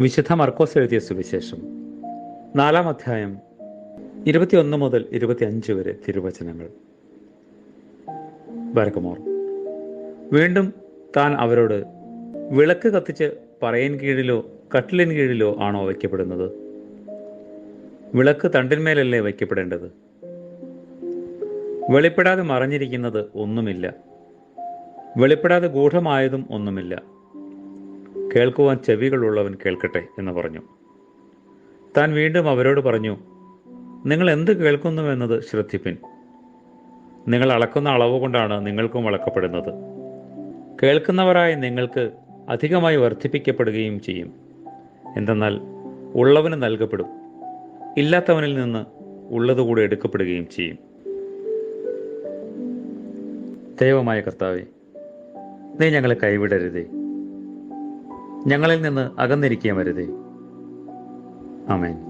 വിശുദ്ധ മർക്കോസ് എഴുതിയ സുവിശേഷം. നാലാം അധ്യായം ഇരുപത്തിയൊന്ന് മുതൽ ഇരുപത്തിയഞ്ച് വരെ തിരുവചനങ്ങൾ. ബരക്കുമോർ വീണ്ടും താൻ അവരോട് വിളക്ക് കത്തിച്ച് പറയൻ കീഴിലോ കട്ടിലിൻ കീഴിലോ ആണോ വയ്ക്കപ്പെടുന്നത്? വിളക്ക് തണ്ടിന്മേലല്ലേ വയ്ക്കപ്പെടേണ്ടത്? വെളിപ്പെടാതെ മറഞ്ഞിരിക്കുന്നത് ഒന്നുമില്ല. വെളിപ്പെടാതെ ഗൂഢമായതും ഒന്നുമില്ല. കേൾക്കുവാൻ ചെവികളുള്ളവൻ കേൾക്കട്ടെ എന്ന് പറഞ്ഞു. താൻ വീണ്ടും അവരോട് പറഞ്ഞു നിങ്ങൾ എന്ത് കേൾക്കുന്നുവെന്നത് ശ്രദ്ധിപ്പിൻ. നിങ്ങൾ അളക്കുന്ന അളവ് കൊണ്ടാണ് നിങ്ങൾക്കും അളക്കപ്പെടുന്നത്. കേൾക്കുന്നവരായ നിങ്ങൾക്ക് അധികമായി വർദ്ധിപ്പിക്കപ്പെടുകയും ചെയ്യും. എന്തെന്നാൽ ഉള്ളവന് നൽകപ്പെടും. ഇല്ലാത്തവനിൽ നിന്ന് ഉള്ളതുകൂടെ എടുക്കപ്പെടുകയും ചെയ്യും. ദൈവമായ കർത്താവേ നീ ഞങ്ങളെ കൈവിടരുതേ. ഞങ്ങളിൽ നിന്ന് അകന്നിരിക്കുകയും വരുതേ. ആമേൻ.